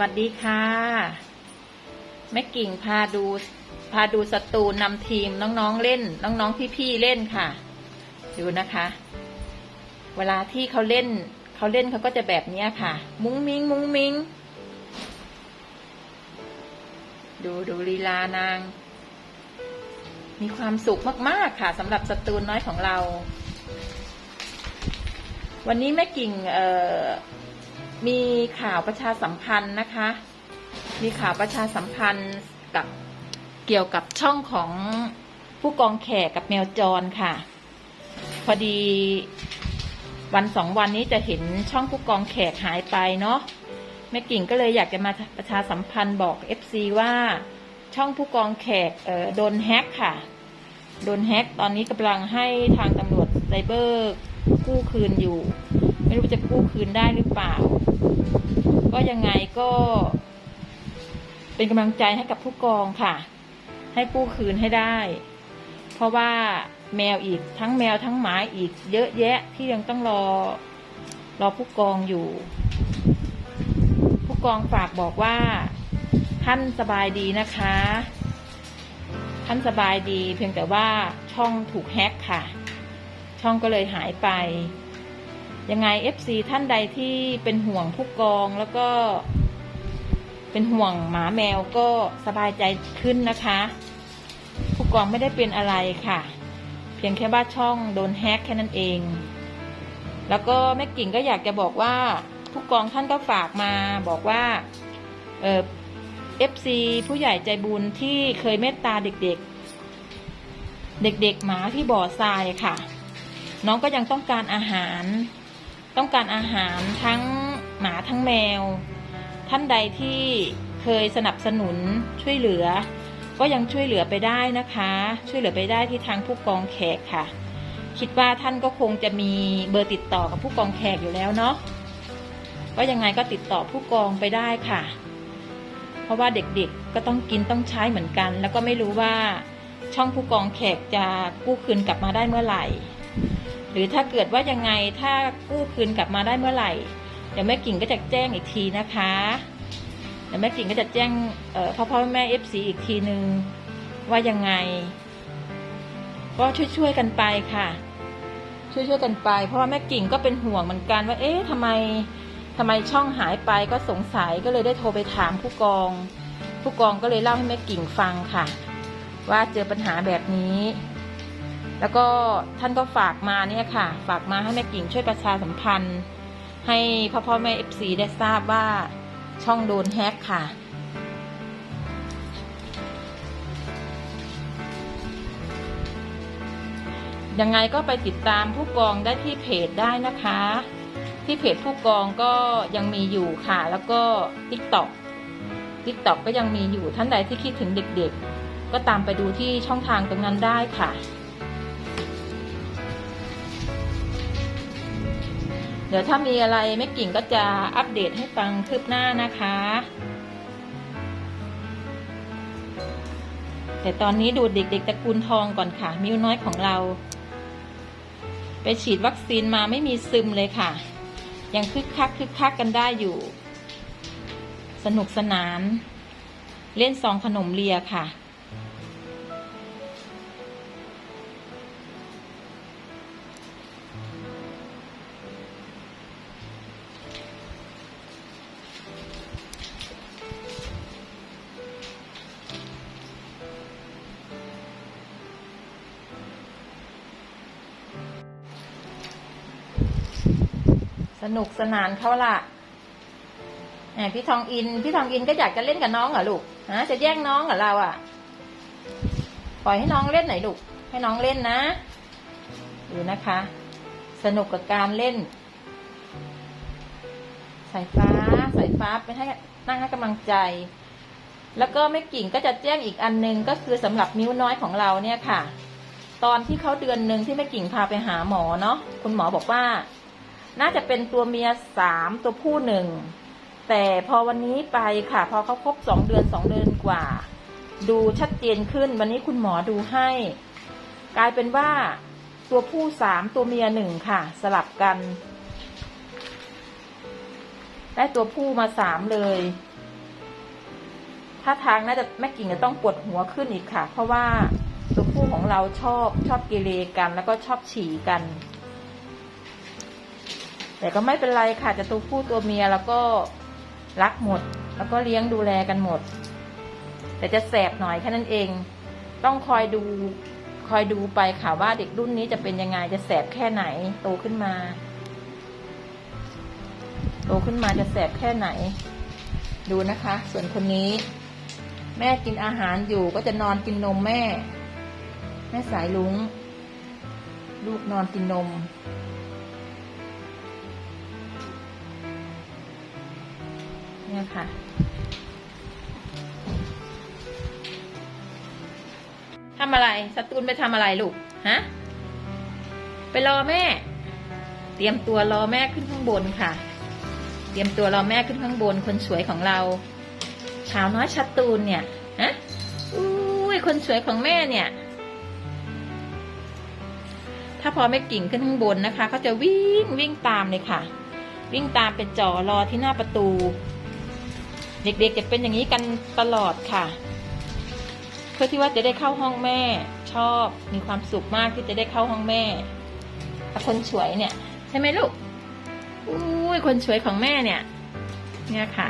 วัสดีค่ะแม่กิ่งพาดูพาดูสตูนำทีมน้องๆเล่น น้องๆพี่ๆเล่นค่ะ ดูนะคะ เวลาที่เขาเล่นเขาเล่นเขาก็จะแบบนี้ค่ะ มุ้งมิงมุ้งมิงดูดูลีลานาง มีความสุขมากๆค่ะสำหรับสตูนน้อยของเรา วันนี้แม่กิ่งเอ่อ มีข่าวประชาสัมพันธ์นะคะ มีข่าวประชาสัมพันธ์กับเกี่ยวกับช่องของผู้กองแขกกับแมวจรค่ะ พอดีวันสองวันนี้จะเห็นช่องผู้กองแขกหายไปเนาะแม่กิ่งก็เลยอยากจะมาประชาสัมพันธ์บอก FC ว่าช่องผู้กองแขกเอ่อโดนแฮกค่ะ โดนแฮกตอนนี้กำลังให้ทางตำรวจไซเบอร์กู้คืนอยู่ ไม่รู้จะกู้คืนได้หรือเปล่า ก็ยังไงก็ เป็นกำลังใจให้กับผู้กองค่ะ ให้กู้คืนให้ได้ เพราะว่าแมวอีกทั้งแมวทั้งหมาอีก เยอะแยะที่ยังต้องรอรอผู้กองอยู่ ผู้กองฝากบอกว่า ท่านสบายดีนะคะ ท่านสบายดีเพียงแต่ว่าช่องถูกแฮ็กค่ะ ช่องก็เลยหายไป ยังไง FC ท่านใดที่เป็นห่วงผู้กองแล้วก็ เป็นห่วงหมาแมวก็สบายใจขึ้นนะคะ ผู้กองไม่ได้เป็นอะไรค่ะ เพียงแค่ว่าช่องโดนแฮ็กแค่นั้นเอง แล้วก็แม่กิ่งก็อยากจะบอกว่า ผู้กองท่านก็ฝากมาบอกว่า เออฟซีผู้ใหญ่ใจบุญที่เคยเมตตาเด็กๆ เด็กๆหมาที่บ่อทรายค่ะ น้องก็ยังต้องการอาหาร ต้องการอาหารทั้งหมาทั้งแมว ท่านใดที่เคยสนับสนุนช่วยเหลือ ก็ยังช่วยเหลือไปได้นะคะ ช่วยเหลือไปได้ที่ทางผู้กองแขกค่ะ คิดว่าท่านก็คงจะมีเบอร์ติดต่อกับผู้กองแขกอยู่แล้วเนาะก็ยังไงก็ติดต่อผู้กองไปได้ค่ะ เพราะว่าเด็กๆก็ต้องกินต้องใช้เหมือนกัน แล้วก็ไม่รู้ว่าช่องผู้กองแขกจะกู้คืนกลับมาได้เมื่อไหร่ หรือถ้าเกิดว่ายังไงถ้ากู้คืนกลับมาได้เมื่อไหร่ เดี๋ยวแม่กิ่งก็จะแจ้งอีกทีนะคะเดี๋ยวแม่กิ่งก็จะแจ้งพ่อพ่อแม่เอฟซีอีกทีนึงว่ายังไง ก็ช่วยๆกันไปค่ะ ช่วยๆกันไป เพราะว่าแม่กิ่งก็เป็นห่วงเหมือนกันว่า เอ๊ะทำไมทำไมช่องหายไปก็สงสัยก็เลยได้โทรไปถามผู้กอง ผู้กองก็เลยเล่าให้แม่กิ่งฟังค่ะ ว่าเจอปัญหาแบบนี้ แล้วก็ท่านก็ฝากมาเนี่ยค่ะ ฝากมาให้แม่กิ่งช่วยประชาสัมพันธ์ ให้พ่อพ่อแม่เอฟซีได้ทราบว่าช่องโดนแฮกค่ะ ยังไงก็ไปติดตามผู้กองได้ที่เพจได้นะคะ ที่เพจผู้กองก็ยังมีอยู่ค่ะ แล้วก็ TikTok TikTok ก็ยังมีอยู่ท่านใดที่คิดถึงเด็กๆ ก็ตามไปดูที่ช่องทางตรงนั้นได้ค่ะ ดี๋ยวถ้ามีอะไรแม่กิ่งก็จะอัปเดตให้ฟังคืบหน้านะคะ แต่ตอนนี้ดูเด็กๆตระกูลทองก่อนค่ะ มิวน้อยของเรา ไปฉีดวัคซีนมาไม่มีซึมเลยค่ะ ยังคึกคักคึกคักกันได้อยู่ สนุกสนาน เล่นซองขนมเลียค่ะ สนุกสนานเขาล่ะแหมพี่ทองอิน พี่ทองอินก็อยากจะเล่นกับน้องเหรอลูกฮะจะแย่งน้องเหรอเราอะ ปล่อยให้น้องเล่นหน่อยลูก ให้น้องเล่นนะ ดูนะคะ สนุกกับการเล่น สายฟ้า สายฟ้าไปให้นั่งให้กำลังใจ แล้วก็แม่กิ่งก็จะแจ้งอีกอันหนึงก็คือสำหรับนิ้วน้อยของเราเนี่ยค่ะ ตอนที่เขาเดือนหนึ่งที่แม่กิ่งพาไปหาหมอเนาะ คุณหมอบอกว่า น่าจะเป็นตัวเมียสามตัวผู้หนึ่งแต่พอวันนี้ไปค่ะ พอเขาครบสองเดือนสองเดือนกว่า ดูชัดเจนขึ้นวันนี้คุณหมอดูให้ กลายเป็นว่าตัวผู้สามตัวเมียหนึ่งค่ะ สลับกัน ได้ตัวผู้มาสามเลยถ้าทางน่าจะแม่กิ่งจะต้องปวดหัวขึ้นอีกค่ะ เพราะว่าตัวผู้ของเราชอบชอบเกเรกัน แล้วก็ชอบฉี่กัน แต่ก็ไม่เป็นไรค่ะจะตัวผู้ตัวเมียแล้วก็รักหมด แล้วก็เลี้ยงดูแลกันหมด แต่จะแสบหน่อยแค่นั้นเอง ต้องคอยดูคอยดูไปค่ะว่าเด็กรุ่นนี้จะเป็นยังไงจะแสบแค่ไหน โตขึ้นมา โตขึ้นมาจะแสบแค่ไหน ดูนะคะ ส่วนคนนี้ แม่กินอาหารอยู่ก็จะนอนกินนมแม่ แม่สายลุง ลูกนอนกินนม เนี่ยค่ะ ทำอะไรสตูนไปทำอะไรลูก ฮะ ไปรอแม่ เตรียมตัวรอแม่ขึ้นข้างบนค่ะ เตรียมตัวรอแม่ขึ้นข้างบนคนสวยของเราชาวน้อยชัดตูนเนี่ย ฮะอุ้ยคนสวยของแม่เนี่ยถ้าพอไม่กิ่งขึ้นข้างบนนะคะเขาจะวิ่งวิ่งตามเลยค่ะ วิ่งตามเป็นจ่อรอที่หน้าประตู เด็กๆจะเป็นอย่างนี้กันตลอดค่ะ เพื่อที่ว่าจะได้เข้าห้องแม่ชอบมีความสุขมากที่จะได้เข้าห้องแม่คนสวยเนี่ย ใช่ไหมลูกอุ้ยคนสวยของแม่เนี่ย เนี่ยค่ะ